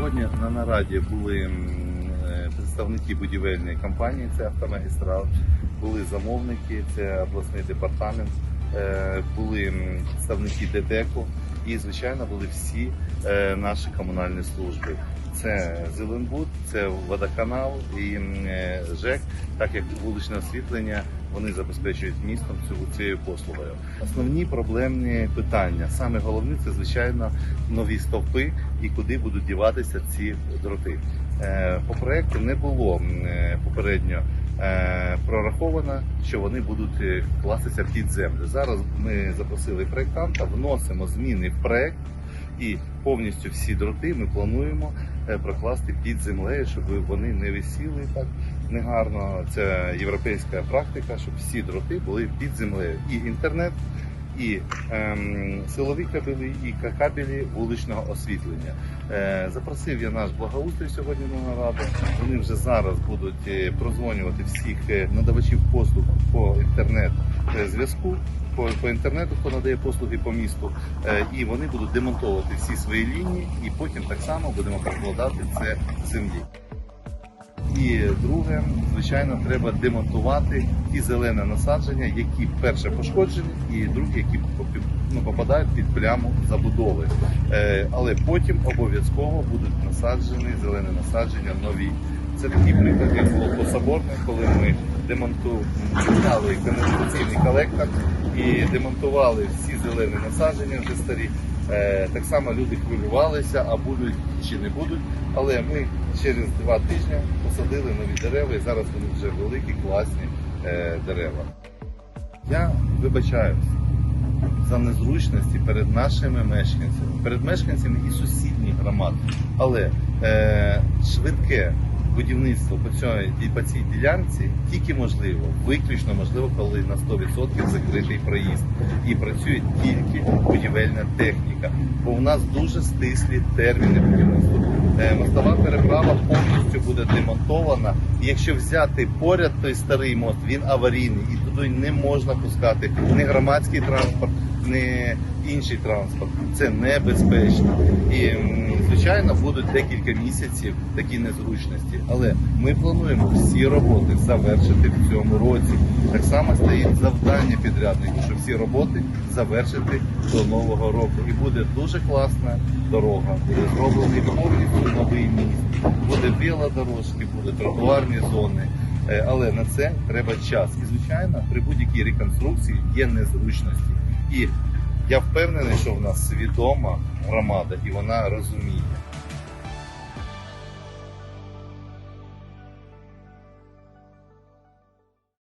Сьогодні на нараді були е, представники будівельної компанії, це автомагістрал, були замовники, це обласний департамент, е, були представники ДТЕКу і, звичайно, були всі е, наші комунальні служби. Це Зеленбуд, це водоканал і ЖЕК, так як вуличне освітлення вони забезпечують містом цією послугою. Основні проблемні питання. Саме головне це звичайно нові стовпи і куди будуть діватися ці дроти. Е, По проекту не було е, попередньо е, прораховано, що вони будуть кластися під землю. Зараз ми запросили проектанта, вносимо зміни в проект. І повністю всі дроти ми плануємо прокласти під землею, щоб вони не висіли так негарно. Це європейська практика, щоб всі дроти були під землею. І інтернет, і ем, силові кабелі, і кабелі вуличного освітлення. Е, запросив я наш благоустрій сьогодні на нараду. Вони вже зараз будуть е, прозвонювати всіх е, надавачів послуг по інтернет е. По, по інтернету, хто надає послуги по місту, е, і вони будуть демонтовувати всі свої лінії, і потім так само будемо прокладати це землі. І друге, звичайно, треба демонтувати ті зелені насадження, які перше пошкоджені, і другі, які ну, попадають під пляму забудови. Е, але потім обов'язково будуть насаджені зелені насадження нові. Це такий приклад, як було по коли ми демонтували каналізаційний колектор і демонтували всі зелені насадження вже старі. Е, Так само люди хвилювалися, а будуть чи не будуть. Але ми через два тижні посадили нові дерева, і зараз вони вже великі, класні е, дерева. Я вибачаюсь за незручності перед нашими мешканцями, перед мешканцями і сусідніх громад. Але е, швидке будівництво по цій, по цій ділянці тільки можливо, виключно можливо, коли на 100% закритий проїзд і працює тільки будівельна техніка. Бо в нас дуже стислі терміни будівництва. Е, Мостова переправа повністю буде демонтована. Якщо взяти поряд той старий мост, він аварійний і туди не можна пускати ні громадський транспорт, ні інший транспорт. Це небезпечно. І звичайно будуть декілька місяців такі незручності. Але ми плануємо всі роботи завершити в цьому році. Так само стоїть завдання підряднику, щоб всі роботи завершити до нового року. І буде дуже класна дорога. Буде зроблений повністю новий міст. Буде велодорожки, буде тротуарні зони. Е, Але на це треба час. І звичайно, при будь-якій реконструкції є незручності. І я впевнений, що в нас свідома громада, і вона розуміє.